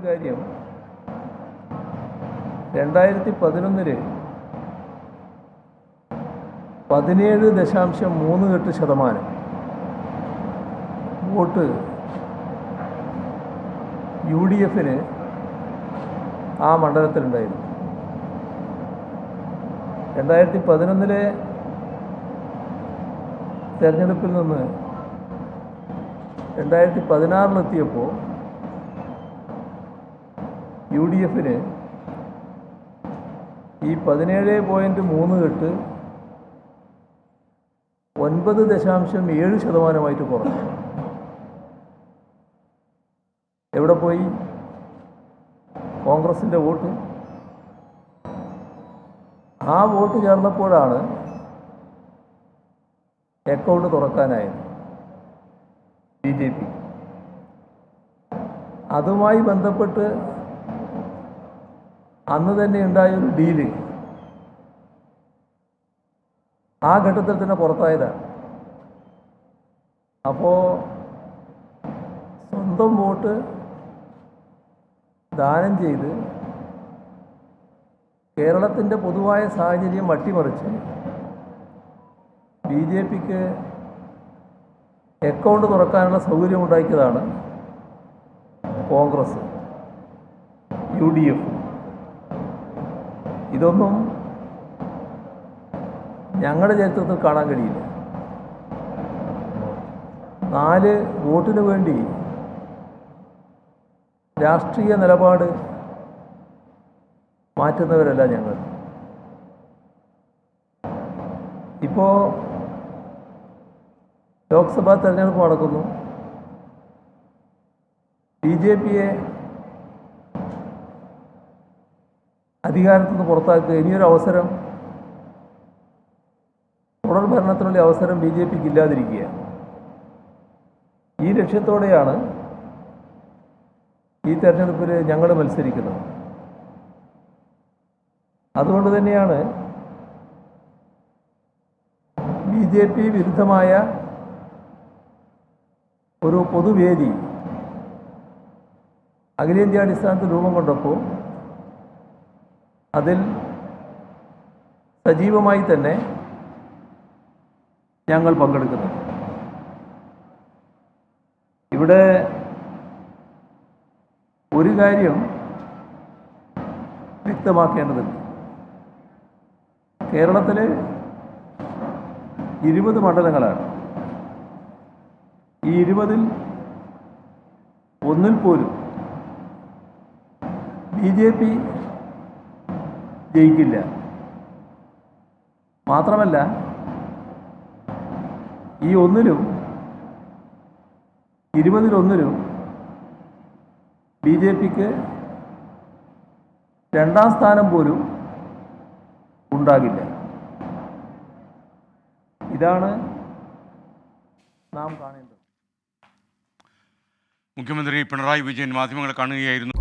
ഒരു കാര്യം. രണ്ടായിരത്തി പതിനൊന്നിൽ പതിനേഴ് ദശാംശം മൂന്ന് എട്ട് ശതമാനം വോട്ട് യു ഡി എഫിന് ആ മണ്ഡലത്തിലുണ്ടായിരുന്നു. രണ്ടായിരത്തി പതിനൊന്നിലെ തെരഞ്ഞെടുപ്പിൽ നിന്ന് രണ്ടായിരത്തി പതിനാറിലെത്തിയപ്പോൾ യു ഡി എഫിന് ഈ പതിനേഴ് പോയിന്റ് മൂന്ന് കെട്ട് ഒൻപത് ദശാംശം ഏഴ് ശതമാനമായിട്ട് കുറഞ്ഞു. എവിടെ പോയി? കോൺഗ്രസിന്റെ വോട്ട്. ആ വോട്ട് ചേർന്നപ്പോഴാണ് അക്കൗണ്ട് തുറക്കാനായത് ബി ജെ പി. അതുമായി ബന്ധപ്പെട്ട് അന്ന് തന്നെ ഉണ്ടായ ഒരു ഡീൽ ആ ഘട്ടത്തിൽ തന്നെ പുറത്തായതാണ്. അപ്പോൾ സ്വന്തം വോട്ട് ദാനം ചെയ്ത് കേരളത്തിന്റെ പൊതുവായ സാഹചര്യം അട്ടിമറിച്ച് ബി ജെ പിക്ക് അക്കൗണ്ട് തുറക്കാനുള്ള സൗകര്യമുണ്ടാക്കിയതാണ് കോൺഗ്രസ് യു ഡി എഫ്. ഇതൊന്നും ഞങ്ങളുടെ ചരിത്രത്തിൽ കാണാൻ കഴിയില്ല. നാല് വോട്ടിന് വേണ്ടി രാഷ്ട്രീയ നിലപാട് മാറ്റുന്നവരല്ല ഞങ്ങൾ. ഇപ്പോൾ ലോക്സഭാ തെരഞ്ഞെടുപ്പ് നടക്കുന്നു. ബി ജെ പിയെ അധികാരത്തിൽ നിന്ന് പുറത്താക്കുക. ഇനിയൊരു അവസരം. തുടർ ഭരണത്തിനുള്ള അവസരം ബി ജെ പിക്ക് ഇല്ലാതിരിക്കുക ഈ ലക്ഷ്യത്തോടെയാണ് ഈ തെരഞ്ഞെടുപ്പിൽ ഞങ്ങൾ മത്സരിക്കുന്നത്. അതുകൊണ്ട് തന്നെയാണ് ബി ജെ പി വിരുദ്ധമായ ഒരു പൊതുവേദി അഖിലേന്ത്യാടിസ്ഥാനത്തിൽ രൂപം കൊണ്ടപ്പോൾ അതിൽ സജീവമായി തന്നെ ഞങ്ങൾ പങ്കെടുക്കുന്നു ഇവിടെ ഒരു കാര്യം വ്യക്തമാക്കേണ്ടതുണ്ട്. കേരളത്തിൽ ഇരുപത് മണ്ഡലങ്ങളാണ്. ഈ ഇരുപതിൽ ഒന്നിൽ പോലും ബി ജെ പി ജയിക്കില്ല. മാത്രമല്ല ഈ ഒന്നിലും ഇരുപതിലൊന്നിലും ബി ജെ പിക്ക് രണ്ടാം സ്ഥാനം പോലും ഉണ്ടാകില്ല. ഇതാണ് നാം കാണേണ്ടത്. മുഖ്യമന്ത്രി പിണറായി വിജയൻ മാധ്യമങ്ങളെ കാണുകയായിരുന്നു.